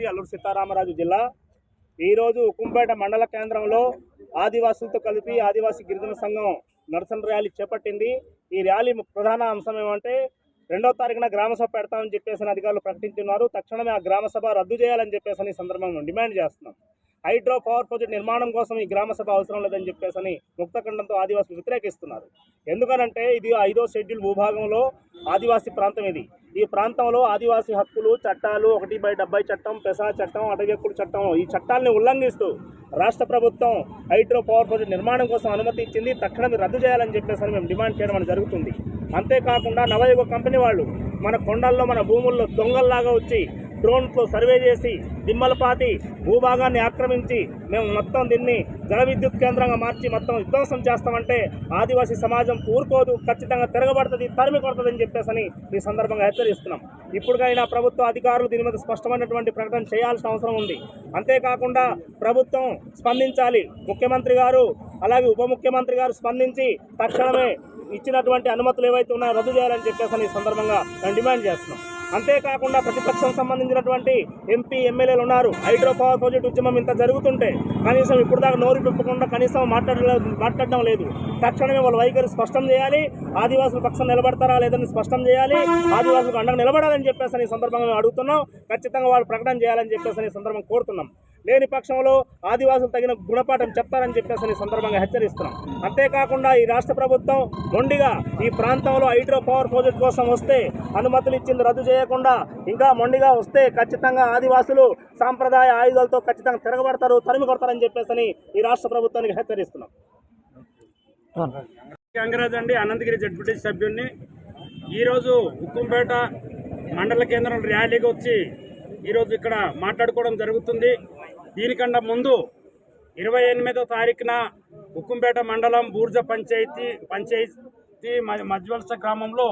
కార్యదర్శి అల్లూరు సీతారామరాజు జిల్లా. ఈరోజు ఉక్కుంపేట మండల కేంద్రంలో ఆదివాసులతో కలిపి ఆదివాసీ గిరిజన సంఘం నరసన ర్యాలీ చేపట్టింది. ఈ ర్యాలీ ప్రధాన అంశం ఏమంటే రెండో తారీఖున గ్రామ సభ పెడతామని చెప్పేసి అధికారులు ప్రకటించున్నారు తక్షణమే ఆ గ్రామ సభ రద్దు చేయాలని చెప్పేసి ఈ సందర్భంగా డిమాండ్ చేస్తున్నాం. హైడ్రో పవర్ ప్రాజెక్ట్ నిర్మాణం కోసం ఈ గ్రామ సభ అవసరం లేదని చెప్పేసి ముక్తఖండంతో ఆదివాసులు వ్యతిరేకిస్తున్నారు. ఎందుకనంటే ఇది ఐదో షెడ్యూల్ భూభాగంలో ఆదివాసీ ప్రాంతం ఇది. ఈ ప్రాంతంలో ఆదివాసీ హక్కులు చట్టాలు ఒకటి బై డెబ్బై చట్టం పెసా చట్టం అటవీ హక్కుల చట్టం ఈ చట్టాలని ఉల్లంఘిస్తూ రాష్ట్ర ప్రభుత్వం హైడ్రో పవర్ ప్రాజెక్ట్ నిర్మాణం కోసం అనుమతి ఇచ్చింది. తక్షణమే రద్దు చేయాలని చెప్పేసి మేము డిమాండ్ చేయడం జరుగుతుంది. అంతేకాకుండా నవయుగ కంపెనీ వాళ్ళు మన కొండల్లో మన భూముల్లో దొంగల్లాగా వచ్చి డ్రోన్తో సర్వే చేసి దిమ్మలపాతి భూభాగాన్ని ఆక్రమించి మేము మొత్తం దీన్ని జల విద్యుత్ కేంద్రంగా మార్చి మొత్తం విధ్వంసం చేస్తామంటే ఆదివాసీ సమాజం ఊరుకోదు ఖచ్చితంగా తిరగబడుతుంది తరిమి కొడుతుందని చెప్పేసి ఈ సందర్భంగా హెచ్చరిస్తున్నాం. ఇప్పటికైనా ప్రభుత్వ అధికారులు దీని మీద స్పష్టమైనటువంటి ప్రకటన చేయాల్సిన అవసరం ఉంది. అంతేకాకుండా ప్రభుత్వం స్పందించాలి. ముఖ్యమంత్రి గారు అలాగే ఉప ముఖ్యమంత్రి గారు స్పందించి తక్షణమే ఇచ్చినటువంటి అనుమతులు ఏవైతే ఉన్నాయో రద్దు చేయాలని చెప్పేసి ఈ సందర్భంగా మేము డిమాండ్ చేస్తున్నాం. అంతేకాకుండా ప్రతిపక్షం సంబంధించినటువంటి ఎంపీ ఎమ్మెల్యేలు ఉన్నారు. హైడ్రో పవర్ ప్రాజెక్ట్ ఉద్యమం ఇంత జరుగుతుంటే కనీసం ఇప్పుడు దాకా నోరు విప్పకుండా కనీసం మాట్లాడలేదు మాట్లాడడం లేదు. తక్షణమే వాళ్ళ వైఖరి స్పష్టం చేయాలి. ఆదివాసుల పక్షం నిలబడతారా లేదని స్పష్టం చేయాలి. ఆదివాసులకు అండగా నిలబడాలని చెప్పేసి ఈ సందర్భంగా మేము అడుగుతున్నాం. ఖచ్చితంగా వాళ్ళు ప్రకటన చేయాలని చెప్పేసి ఈ సందర్భం కోరుతున్నాం. లేని పక్షంలో ఆదివాసులు తగిన గుణపాఠం చెప్తారని చెప్పేసి ఈ సందర్భంగా హెచ్చరిస్తున్నాం. అంతేకాకుండా ఈ రాష్ట్ర ప్రభుత్వం మొండిగా ఈ ప్రాంతంలో హైడ్రో పవర్ ప్రాజెక్ట్ కోసం వస్తే అనుమతులు ఇచ్చింది రద్దు చేయకుండా ఇంకా మొండిగా వస్తే ఖచ్చితంగా ఆదివాసులు సాంప్రదాయ ఆయుధాలతో ఖచ్చితంగా తిరగబడతారు తరిమి కొడతారని చెప్పేసి ఈ రాష్ట్ర ప్రభుత్వానికి హెచ్చరిస్తున్నాం. గంగరాజ్ అండి అనంతగిరి జడ్పీటీ సభ్యుడిని ఈరోజు ఉక్కుంపేట మండల కేంద్రం ర్యాలీకి వచ్చి ఈరోజు ఇక్కడ మాట్లాడుకోవడం జరుగుతుంది. దీనికన్నా ముందు ఇరవై ఎనిమిదో తారీఖున ఉక్కుంపేట మండలం బూర్జ పంచాయతీ పంచాయతీ మ- మధ్యవలస గ్రామంలో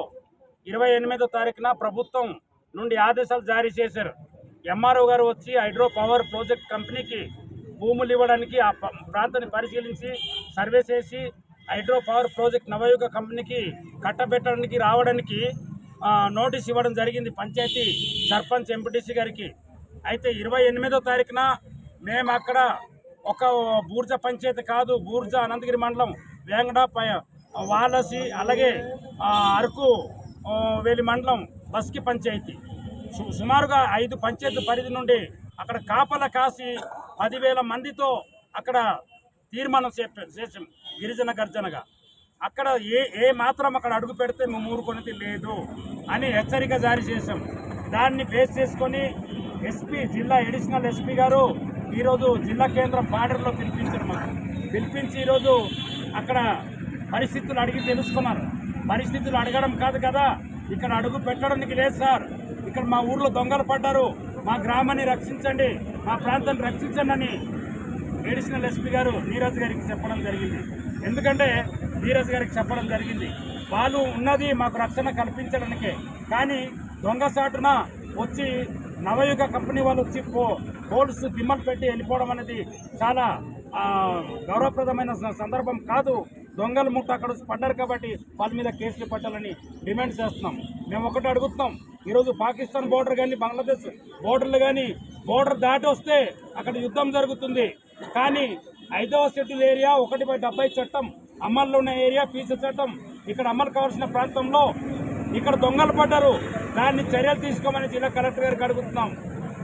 ఇరవై ఎనిమిదో తారీఖున ప్రభుత్వం నుండి ఆదేశాలు జారీ చేశారు. ఎంఆర్ఓ గారు వచ్చి హైడ్రో పవర్ ప్రాజెక్ట్ కంపెనీకి భూములు ఇవ్వడానికి ఆ ప్రాంతాన్ని పరిశీలించి సర్వే చేసి హైడ్రో పవర్ ప్రాజెక్ట్ నవయుగ కంపెనీకి కట్టబెట్టడానికి రావడానికి నోటీస్ ఇవ్వడం జరిగింది పంచాయతీ సర్పంచ్ ఎంపీటీసీ గారికి. అయితే ఇరవై ఎనిమిదో తారీఖున మేము అక్కడ ఒక బూర్జ పంచాయతీ కాదు బూర్జ అనంతగిరి మండలం వేంగడ వాలసి అలాగే అరకు వేలి మండలం బస్కి పంచాయతీ. సు- సుమారుగా ఐదు పంచాయతీ పరిధి నుండి అక్కడ కాపల కాసి పదివేల మందితో అక్కడ తీర్మానం చేసాం గిరిజన గర్జనగా. అక్కడ ఏ ఏ మాత్రం అక్కడ అడుగు పెడితే మేము ఊరుకునేది లేదు అని హెచ్చరిక జారీ చేశాం. దాన్ని బేస్ చేసుకొని ఎస్పీ జిల్లా ఎడిషనల్ ఎస్పీ గారు ఈరోజు జిల్లా కేంద్రం బార్డర్లో పిలిపించారు మాకు. పిలిపించి ఈరోజు అక్కడ పరిస్థితులు అడిగి తెలుసుకున్నారు. పరిస్థితులు అడగడం కాదు కదా ఇక్కడ అడుగు పెట్టడానికి లేదు సార్. ఇక్కడ మా ఊర్లో దొంగలు పడ్డారు. మా గ్రామాన్ని రక్షించండి మా ప్రాంతాన్ని రక్షించండి అని ఎడిషనల్ ఎస్పీ గారు నీరజ్ గారికి చెప్పడం జరిగింది. ఎందుకంటే నీరజ్ గారికి చెప్పడం జరిగింది. వాళ్ళు ఉన్నది మాకు రక్షణ కల్పించడానికే. కానీ దొంగసాటున వచ్చి నవయుగ కంపెనీ వాళ్ళు వచ్చి పో బోర్డ్స్ దిమ్మలు పెట్టి వెళ్ళిపోవడం అనేది చాలా గౌరవప్రదమైన సందర్భం కాదు. దొంగలు ముట్ట అక్కడ పడ్డారు కాబట్టి వాళ్ళ మీద కేసులు పెట్టాలని డిమాండ్ చేస్తున్నాం. మేము ఒకటి అడుగుతున్నాం. ఈరోజు పాకిస్తాన్ బోర్డర్ కానీ బంగ్లాదేశ్ బోర్డర్లు కానీ బోర్డర్ దాటి వస్తే అక్కడ యుద్ధం జరుగుతుంది. కానీ ఐదవ షెడ్యూల్ ఏరియా ఒకటి బై డెబ్బై చట్టం అమల్లో ఉన్న ఏరియా పీసీ చట్టం ఇక్కడ అమలు కావాల్సిన ప్రాంతంలో ఇక్కడ దొంగలు పడ్డారు. దాన్ని చర్యలు తీసుకోమని జిల్లా కలెక్టర్ గారికి అడుగుతున్నాం.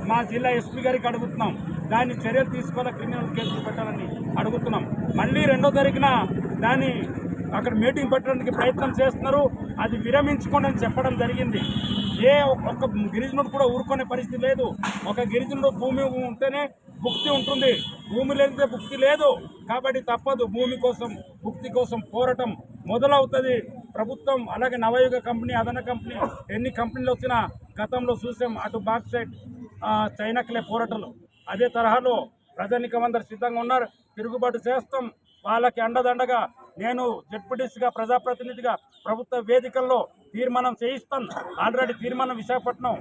మా జిల్లా ఎస్పీ గారికి అడుగుతున్నాం. దాన్ని చర్యలు తీసుకోవాలి? క్రిమినల్ కేసులు పెట్టాలని అడుగుతున్నాం. మళ్ళీ రెండో తారీఖున దాన్ని అక్కడ మీటింగ్ పెట్టడానికి ప్రయత్నం చేస్తున్నారు. అది విరమించుకోండి అని చెప్పడం జరిగింది. ఏ ఒక్క గిరిజనుడు కూడా ఊరుకునే పరిస్థితి లేదు. ఒక గిరిజనుడు భూమి ఉంటేనే భుక్తి ఉంటుంది. భూమి లేనిదే భుక్తి లేదు. కాబట్టి తప్పదు. భూమి కోసం భుక్తి కోసం పోరాటం మొదలవుతుంది. ప్రభుత్వం అలాగే నవయుగ కంపెనీ అదన కంపెనీ ఎన్ని కంపెనీలు వచ్చినా గతంలో చూసాం. అటు బాక్సైట్ చైనాకులే పోరాటలు. అదే తరహాలో ప్రజానికం అందరు సిద్ధంగా ఉన్నారు. తిరుగుబాటు చేస్తాం. వాళ్ళకి అండదండగా నేను జడ్పీటీసీగా ప్రజాప్రతినిధిగా ప్రభుత్వ వేదికల్లో తీర్మానం చేయిస్తాను ఆల్రెడీ తీర్మానం విశాఖపట్నం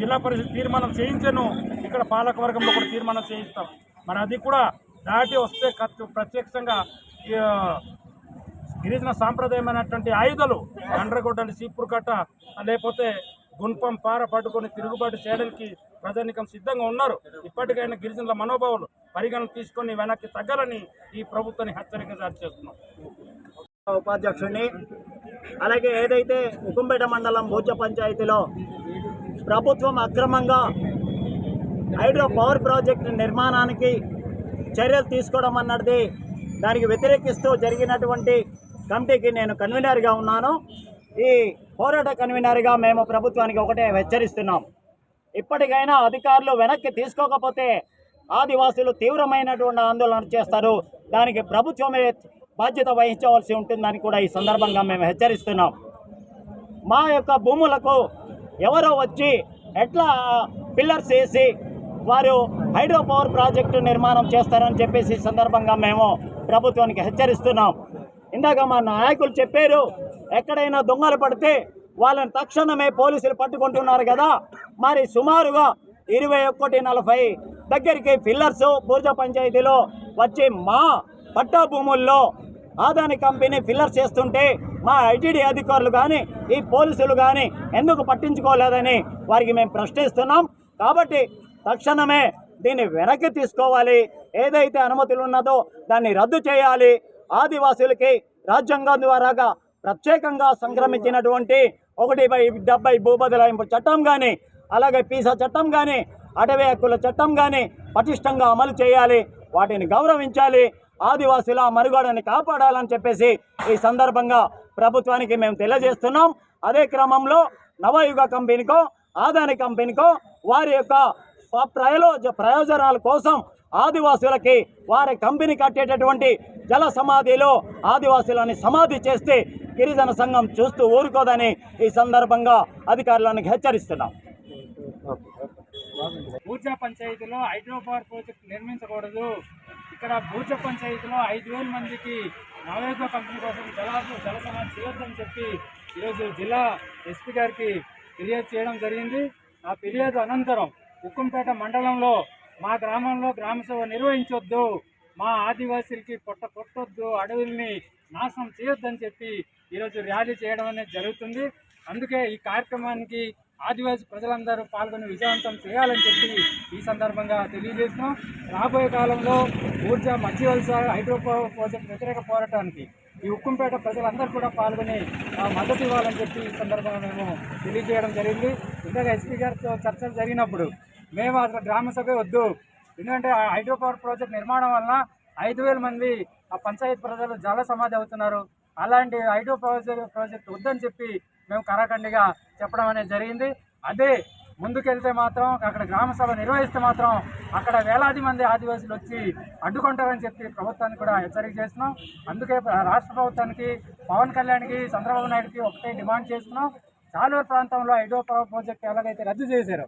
జిల్లా పరిషత్ తీర్మానం చేయించాను. ఇక్కడ పాలకవర్గంలో కూడా తీర్మానం చేయిస్తాం. మరి అది కూడా దాటి వస్తే ఖర్చు ప్రత్యక్షంగా గిరిజన సాంప్రదాయమైనటువంటి ఆయుధాలు అండ్రగొడ్డలు చీపురు కట్ట లేకపోతే గుణపం పార పట్టుకొని తిరుగుబాటు చేయడానికి ప్రజానికం సిద్ధంగా ఉన్నారు. ఇప్పటికైనా గిరిజనుల మనోభావాలు పరిగణన తీసుకొని వెనక్కి తగ్గాలని ఈ ప్రభుత్వాన్ని హెచ్చరిక జారీ చేస్తున్నాం. ఉపాధ్యక్షుడిని అలాగే ఏదైతే ఉకుంపేట మండలం భూజ పంచాయతీలో ప్రభుత్వం అక్రమంగా హైడ్రో పవర్ ప్రాజెక్టు నిర్మాణానికి చర్యలు తీసుకోవడం అన్నది దానికి వ్యతిరేకిస్తూ జరిగినటువంటి కమిటీకి నేను కన్వీనర్గా ఉన్నాను. ఈ పోరాట కన్వీనర్గా మేము ప్రభుత్వానికి ఒకటే హెచ్చరిస్తున్నాం. ఇప్పటికైనా అధికారులు వెనక్కి తీసుకోకపోతే ఆదివాసులు తీవ్రమైనటువంటి ఆందోళన చేస్తారు. దానికి ప్రభుత్వమే బాధ్యత వహించవలసి ఉంటుందని కూడా ఈ సందర్భంగా మేము హెచ్చరిస్తున్నాం. మా యొక్క భూములకు ఎవరో వచ్చి ఎట్లా పిల్లర్స్ వేసి వారు హైడ్రో పవర్ ప్రాజెక్టు నిర్మాణం చేస్తారని చెప్పేసి ఈ సందర్భంగా మేము ప్రభుత్వానికి హెచ్చరిస్తున్నాం. ఇందాక మా నాయకులు చెప్పారు ఎక్కడైనా దొంగలు పడితే వాళ్ళని తక్షణమే పోలీసులు పట్టుకుంటున్నారు కదా మరి సుమారుగా ఇరవై ఒకటి నలభై దగ్గరికి ఫిల్లర్స్ బూర్జ పంచాయతీలో వచ్చి మా పట్టా భూముల్లో ఆదాని కంపెనీ ఫిల్లర్ చేస్తుంటే మా ఐటీడీ అధికారులు కానీ ఈ పోలీసులు కానీ ఎందుకు పట్టించుకోలేదని వారికి మేము ప్రశ్నిస్తున్నాం. కాబట్టి తక్షణమే దీన్ని వెనక్కి తీసుకోవాలి. ఏదైతే అనుమతులు ఉన్నదో దాన్ని రద్దు చేయాలి. ఆదివాసులకి రాజ్యాంగం ద్వారాగా ప్రత్యేకంగా సంక్రమించినటువంటి ఒకటి బై డెబ్బై భూబదలాయింపు చట్టం కానీ అలాగే పీసా చట్టం కానీ అటవీ హక్కుల చట్టం కానీ పటిష్టంగా అమలు చేయాలి వాటిని గౌరవించాలి ఆదివాసుల మరుగుడని కాపాడాలని చెప్పేసి ఈ సందర్భంగా ప్రభుత్వానికి మేము తెలియజేస్తున్నాం. అదే క్రమంలో నవయుగ కంపెనీకో ఆదాని కంపెనీకో వారి యొక్క ప్రయోజ ప్రయోజనాల కోసం ఆదివాసులకి వారి కంపెనీ కట్టేటటువంటి జల సమాధిలో ఆదివాసులని సమాధి చేస్తే గిరిజన సంఘం చూస్తూ ఊరుకోదని ఈ సందర్భంగా అధికారులను హెచ్చరిస్తున్నాం. బూర్జా పంచాయతీలో హైడ్రో పవర్ ప్రాజెక్ట్ నిర్మించకూడదు. ఇక్కడ బూర్జా పంచాయతీలో ఐదు వేల మందికి నవయోగ కంపెనీ కోసం జలాలు జల సమాధి చేయొద్దని చెప్పి ఈరోజు జిల్లా ఎస్పీ గారికి ఫిర్యాదు చేయడం జరిగింది. ఆ ఫిర్యాదు అనంతరం ఉక్కంపేట మండలంలో మా గ్రామంలో గ్రామసభ నిర్వహించొద్దు. మా ఆదివాసీలకి పొట్ట కొట్టొద్దు. అడవుల్ని నాశనం చేయొద్దని చెప్పి ఈరోజు ర్యాలీ చేయడం అనేది జరుగుతుంది. అందుకే ఈ కార్యక్రమానికి ఆదివాసీ ప్రజలందరూ పాల్గొని విజయవంతం చేయాలని చెప్పి ఈ సందర్భంగా తెలియజేస్తున్నాం. రాబోయే కాలంలో Urja Madhyavalasa hydro hydropower project వ్యతిరేక పోరాటానికి ఈ ఉక్కుంపేట ప్రజలందరూ కూడా పాల్గొని మద్దతు ఇవ్వాలని చెప్పి ఈ సందర్భంగా మేము తెలియజేయడం జరిగింది. ఇందాక ఎస్పీ గారితో చర్చలు జరిగినప్పుడు మేము అసలు గ్రామ సభ వద్దు. ఎందుకంటే ఆ హైడ్రో పవర్ ప్రాజెక్ట్ నిర్మాణం వలన ఐదు వేల మంది ఆ పంచాయతీ ప్రజలు జల సమాధి అవుతున్నారు. అలాంటి హైడ్రో ప్రాజెక్ట్ ప్రాజెక్ట్ వద్దని చెప్పి మేము కరాఖండిగా చెప్పడం అనేది జరిగింది. అదే ముందుకెళ్తే మాత్రం అక్కడ గ్రామ సభ నిర్వహిస్తే మాత్రం అక్కడ వేలాది మంది ఆదివాసులు వచ్చి అడ్డుకుంటారని చెప్పి ప్రభుత్వానికి కూడా హెచ్చరిక చేస్తున్నాం. అందుకే రాష్ట్ర ప్రభుత్వానికి పవన్ కళ్యాణ్కి చంద్రబాబు నాయుడుకి ఒకటే డిమాండ్ చేస్తున్నాం. చాలూరు ప్రాంతంలో హైడ్రో పవర్ ప్రాజెక్ట్ ఎలాగైతే రద్దు చేశారో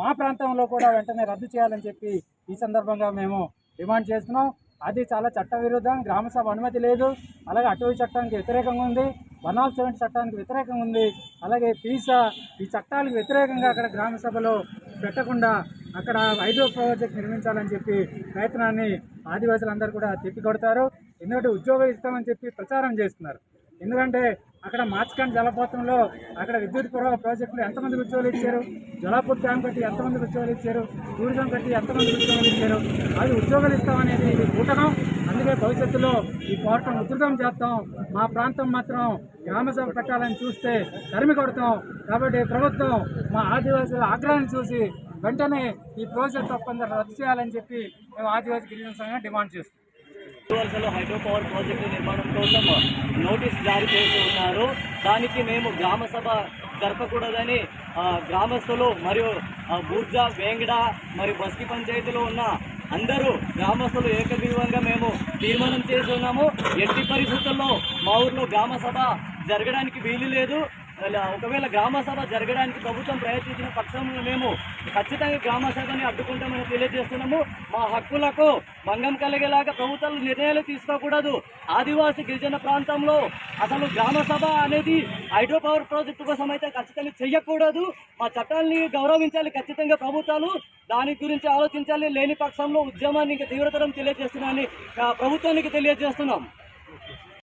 మా ప్రాంతంలో కూడా వెంటనే రద్దు చేయాలని చెప్పి ఈ సందర్భంగా మేము డిమాండ్ చేస్తున్నాం. అది చాలా చట్టవిరుద్ధం గ్రామసభ అనుమతి లేదు. అలాగే అటవీ చట్టానికి వ్యతిరేకంగా ఉంది. వన్ ఆఫ్ సెవెంటీ చట్టానికి వ్యతిరేకంగా ఉంది. అలాగే పీసా ఈ చట్టాలకు వ్యతిరేకంగా అక్కడ గ్రామ సభలో పెట్టకుండా అక్కడ హైడ్రో ప్రాజెక్ట్ నిర్మించాలని చెప్పి ప్రయత్నాన్ని ఆదివాసులందరూ కూడా తిప్పికొడతారు. ఎందుకంటే ఉద్యోగం ఇస్తామని చెప్పి ప్రచారం చేస్తున్నారు. ఎందుకంటే అక్కడ మార్చకండ్ జలపాతంలో అక్కడ విద్యుత్ ప్రవాహ ప్రాజెక్టులు ఎంతమందికి ఉద్యోగాలు ఇచ్చారు? జలాపూర్ డ్యామ్ కట్టి ఎంతమందికి ఉద్యోగాలు ఇచ్చారు? టూరిజం కట్టి ఎంతమందికి ఉద్యోగాలు ఇచ్చారు? అది ఉద్యోగాలు ఇస్తామనేది ఇది కూటకం అందుకే భవిష్యత్తులో ఈ పోరాటం ఉధృతం చేస్తాం. మా ప్రాంతం మాత్రం గ్రామసభ పెట్టాలని చూస్తే తరిమి కొడతాం. కాబట్టి ప్రభుత్వం మా ఆదివాసుల ఆగ్రహాన్ని చూసి వెంటనే ఈ ప్రాజెక్ట్ ఒప్పందం రద్దు చేయాలని చెప్పి మేము ఆదివాసీ గిరిజన సంఘం డిమాండ్ చేస్తాం. వలసలో హైడ్రో పవర్ ప్రాజెక్టు నిర్మాణం కోసం నోటీస్ జారీ చేసి ఉన్నారు. దానికి మేము గ్రామ సభ జరపకూడదని గ్రామస్తులు మరియు బూర్జా వేంగడ మరియు బస్కి పంచాయతీలో ఉన్న అందరూ గ్రామస్తులు ఏకగ్రీవంగా మేము తీర్మానం చేసి ఉన్నాము ఎట్టి పరిస్థితుల్లో మా ఊర్లో గ్రామ సభ జరగడానికి వీలు లేదు. ఒకవేళ గ్రామ సభ జరగడానికి ప్రభుత్వం ప్రయత్నించిన పక్షంలో మేము ఖచ్చితంగా గ్రామ సభని అడ్డుకుంటామని తెలియజేస్తున్నాము. మా హక్కులకు భంగం కలిగేలాగా ప్రభుత్వాలు నిర్ణయాలు తీసుకోకూడదు. ఆదివాసీ గిరిజన ప్రాంతంలో అసలు గ్రామ సభ అనేది హైడ్రో పవర్ ప్రాజెక్టు కోసం అయితే ఖచ్చితంగా చెయ్యకూడదు. మా చట్టాలని గౌరవించాలి ఖచ్చితంగా ప్రభుత్వాలు. దాని గురించి ఆలోచించాలి. లేని పక్షంలో ఉద్యమాన్ని ఇంకా తీవ్రతరం తెలియజేస్తున్నామని ప్రభుత్వానికి తెలియజేస్తున్నాం.